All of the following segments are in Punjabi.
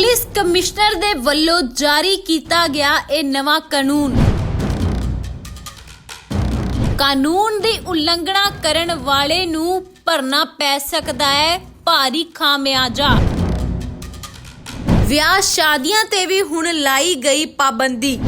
ਪੁਲਿਸ ਕਮਿਸ਼ਨਰ ਦੇ ਵੱਲੋਂ ਜਾਰੀ ਕੀਤਾ ਗਿਆ ਇਹ ਨਵਾਂ ਕਾਨੂੰਨ। ਕਾਨੂੰਨ ਦੀ ਉਲੰਘਣਾ ਕਰਨ ਵਾਲੇ ਨੂੰ ਭਰਨਾ ਪੈ ਸਕਦਾ ਹੈ, ਭਾਰੀ ਖਾਮਿਆਜਾ। ਵਿਆਹ ਸ਼ਾਦੀਆਂ ਤੇ ਵੀ ਹੁਣ ਲਾਈ ਗਈ ਪਾਬੰਦੀ।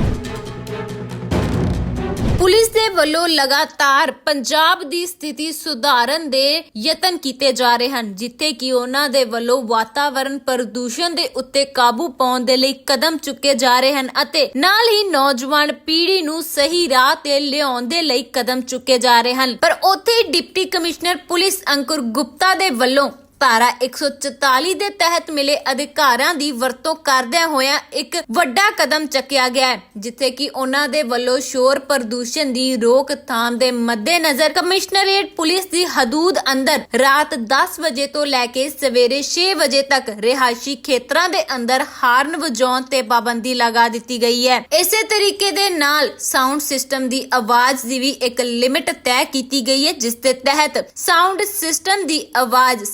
ਪੁਲਿਸ ਦੇ ਵੱਲੋਂ ਲਗਾਤਾਰ ਪੰਜਾਬ ਦੀ ਸਥਿਤੀ ਸੁਧਾਰਨ ਦੇ ਯਤਨ ਕੀਤੇ ਜਾ ਰਹੇ ਹਨ, ਜਿੱਥੇ ਕਿ ਉਹਨਾਂ ਦੇ ਵੱਲੋਂ ਵਾਤਾਵਰਣ ਪ੍ਰਦੂਸ਼ਣ ਦੇ ਉੱਤੇ ਕਾਬੂ ਪਾਉਣ ਦੇ ਲਈ ਕਦਮ ਚੁੱਕੇ ਜਾ ਰਹੇ ਹਨ ਅਤੇ ਨਾਲ ਹੀ ਨੌਜਵਾਨ ਪੀੜ੍ਹੀ ਨੂੰ ਸਹੀ ਰਾਹ ਤੇ ਲਿਆਉਣ ਦੇ ਲਈ ਕਦਮ ਚੁੱਕੇ ਜਾ ਰਹੇ ਹਨ। ਪਰ ਉੱਥੇ deputy commissioner police Ankur Gupta ਦੇ ਵੱਲੋਂ ਧਾਰਾ 144 ਦੇ ਤਹਿਤ ਮਿਲੇ ਅਧਿਕਾਰਾਂ ਦੀ ਵਰਤੋਂ ਕਰਦਿਆਂ ਹੋਇਆਂ ਇੱਕ ਵੱਡਾ ਕਦਮ ਚੱਕਿਆ ਗਿਆ ਹੈ, ਜਿੱਥੇ ਕਿ ਉਹਨਾਂ ਦੇ ਵੱਲੋਂ ਸ਼ੋਰ ਪ੍ਰਦੂਸ਼ਣ ਦੀ ਰੋਕਥਾਮ ਦੇ ਮੱਦੇਨਜ਼ਰ ਕਮਿਸ਼ਨਰੇਟ ਪੁਲਿਸ ਦੀ ਹਦੂਦ ਅੰਦਰ ਰਾਤ 10 ਵਜੇ ਤੋਂ ਲੈ ਕੇ ਸਵੇਰੇ 6 ਵਜੇ ਤੱਕ ਰਿਹਾਇਸ਼ੀ ਖੇਤਰਾਂ ਦੇ ਅੰਦਰ ਹਾਰਨ ਵਜਾਉਣ ਤੇ ਪਾਬੰਦੀ ਲਗਾ ਦਿੱਤੀ ਗਈ ਹੈ। ਇਸੇ ਤਰੀਕੇ ਦੇ ਨਾਲ ਸਾਊਂਡ ਸਿਸਟਮ ਦੀ ਆਵਾਜ਼ ਦੀ ਵੀ ਇੱਕ ਲਿਮਿਟ ਤੈਅ ਕੀਤੀ ਗਈ ਹੈ, ਜਿਸ ਦੇ ਤਹਿਤ ਸਾਊਂਡ ਸਿਸਟਮ ਦੀ ਆਵਾਜ਼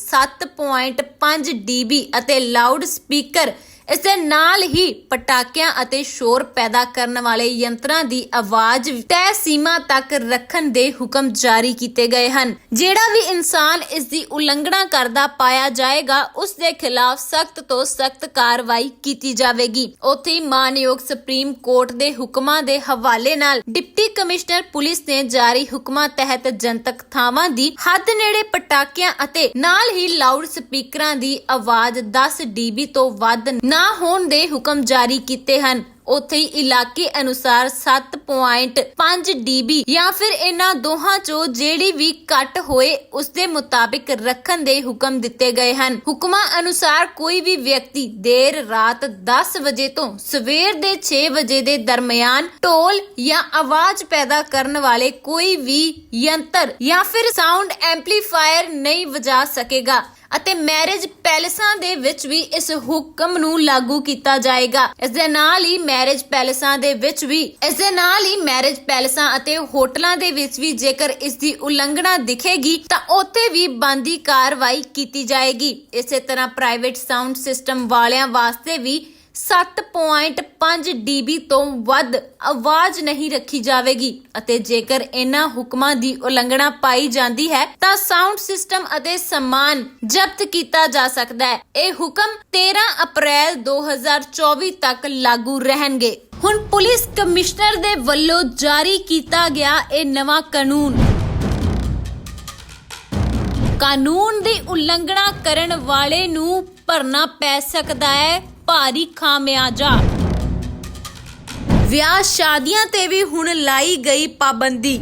7.5 ਡੀਬੀ ਅਤੇ ਲਾਊਡ ਸਪੀਕਰ ਇਸ ਦੇ ਨਾਲ ਹੀ ਪਟਾਕਿਆਂ ਅਤੇ ਸ਼ੋਰ ਪੈਦਾ ਕਰਨ ਵਾਲੇ ਯੰਤਰਾਂ ਦੀ ਆਵਾਜ਼ ਤੈਅ ਸੀਮਾ ਤੱਕ ਰੱਖਣ ਦੇ ਹੁਕਮ ਜਾਰੀ ਕੀਤੇ ਗਏ ਹਨ। ਜਿਹੜਾ ਵੀ ਇਨਸਾਨ ਇਸ ਦੀ ਉਲੰਘਣਾ ਕਰਦਾ ਪਾਇਆ ਜਾਏਗਾ, ਉਸ ਦੇ ਖਿਲਾਫ ਸਖਤ ਤੋਂ ਸਖਤ ਕਾਰਵਾਈ ਕੀਤੀ ਜਾਵੇਗੀ। ਉੱਥੇ ਮਾਨਯੋਗ ਸੁਪਰੀਮ ਕੋਰਟ ਦੇ ਹੁਕਮਾਂ ਦੇ ਹਵਾਲੇ ਨਾਲ ਡਿਪਟੀ ਕਮਿਸ਼ਨਰ ਪੁਲਿਸ ਨੇ ਜਾਰੀ ਹੁਕਮਾਂ ਤਹਿਤ ਜਨਤਕ ਥਾਵਾਂ ਦੀ ਹੱਦ ਨੇੜੇ ਪਟਾਕਿਆਂ ਅਤੇ ਨਾਲ ਹੀ ਲਾਊਡ ਸਪੀਕਰਾਂ ਦੀ ਆਵਾਜ਼ 10 dB ਤੋਂ ਵੱਧ ਨਾ ਹੋਣ ਦੇ ਹੁਕਮ ਜਾਰੀ ਕੀਤੇ ਹਨ। ਉੱਥੇ ਹੀ ਇਲਾਕੇ ਅਨੁਸਾਰ 7.5 dB ਜਾਂ ਫਿਰ ਇਹਨਾਂ ਦੋਹਾਂ ਚੋਂ ਜਿਹੜੀ ਵੀ ਘੱਟ ਹੋਏ, ਉਸ ਦੇ ਮੁਤਾਬਿਕ ਰੱਖਣ ਦੇ ਹੁਕਮ ਦਿੱਤੇ ਗਏ ਹਨ। ਹੁਕਮਾਂ ਅਨੁਸਾਰ ਕੋਈ ਵੀ ਵਿਅਕਤੀ ਦੇਰ ਰਾਤ 10 ਵਜੇ ਤੋਂ ਸਵੇਰ ਦੇ 6 ਵਜੇ ਦੇ ਦਰਮਿਆਨ ਢੋਲ ਜਾਂ ਆਵਾਜ਼ ਪੈਦਾ ਕਰਨ ਵਾਲੇ ਕੋਈ ਵੀ ਯੰਤਰ ਜਾਂ ਫਿਰ ਸਾਊਂਡ ਐਂਪਲੀਫਾਇਰ ਨਹੀਂ ਵਜਾ ਸਕੇਗਾ। ਅਤੇ ਮੈਰਿਜ ਪੈਲਸਾਂ ਦੇ ਵਿੱਚ ਵੀ ਇਸ ਹੁਕਮ ਨੂੰ ਲਾਗੂ ਕੀਤਾ ਜਾਏਗਾ। ਇਸ ਦੇ ਨਾਲ ਹੀ ਮੈਰਿਜ ਪੈਲਸਾਂ ਦੇ ਵਿੱਚ ਵੀ, ਇਸ ਦੇ ਨਾਲ ਹੀ ਮੈਰਿਜ ਪੈਲਸਾਂ ਅਤੇ ਹੋਟਲਾਂ ਦੇ ਵਿੱਚ ਵੀ ਜੇਕਰ ਇਸ ਦੀ ਉਲੰਘਣਾ ਦਿਖੇਗੀ, ਤਾਂ ਉੱਥੇ ਵੀ ਬੰਦੀ ਕਾਰਵਾਈ ਕੀਤੀ ਜਾਏਗੀ। ਇਸੇ ਤਰ੍ਹਾਂ ਪ੍ਰਾਈਵੇਟ ਸਾਊਂਡ ਸਿਸਟਮ ਵਾਲਿਆਂ ਵਾਸਤੇ ਵੀ 7.5 dB ਤੋਂ ਵੱਧ ਆਵਾਜ਼ ਨਹੀਂ ਰੱਖੀ ਜਾਵੇਗੀ ਅਤੇ ਜੇਕਰ ਇਹਨਾਂ ਹੁਕਮਾਂ ਦੀ ਉਲੰਘਣਾ ਪਾਈ ਜਾਂਦੀ ਹੈ, ਤਾਂ ਸਾਊਂਡ ਸਿਸਟਮ ਅਤੇ ਸਮਾਨ ਜ਼ਬਤ ਕੀਤਾ ਜਾ ਸਕਦਾ ਹੈ। ਇਹ ਹੁਕਮ 13 ਅਪ੍ਰੈਲ 2024 ਤੱਕ ਲਾਗੂ ਰਹਿਣਗੇ। ਹੁਣ ਪੁਲਿਸ ਕਮਿਸ਼ਨਰ ਦੇ ਵੱਲੋਂ ਜਾਰੀ ਕੀਤਾ ਗਿਆ ਇਹ ਨਵਾਂ ਕਾਨੂੰਨ। ਕਾਨੂੰਨ ਦੀ ਉਲੰਘਣਾ ਕਰਨ ਵਾਲੇ ਨੂੰ ਭਰਨਾ ਪੈ ਸਕਦਾ ਹੈ। ਭਾਰੀ ਖਾਮਿਆਜਾ। ਵਿਆਹ ਸ਼ਾਦੀਆਂ ਤੇ ਵੀ ਹੁਣ ਲਾਈ ਗਈ ਪਾਬੰਦੀ।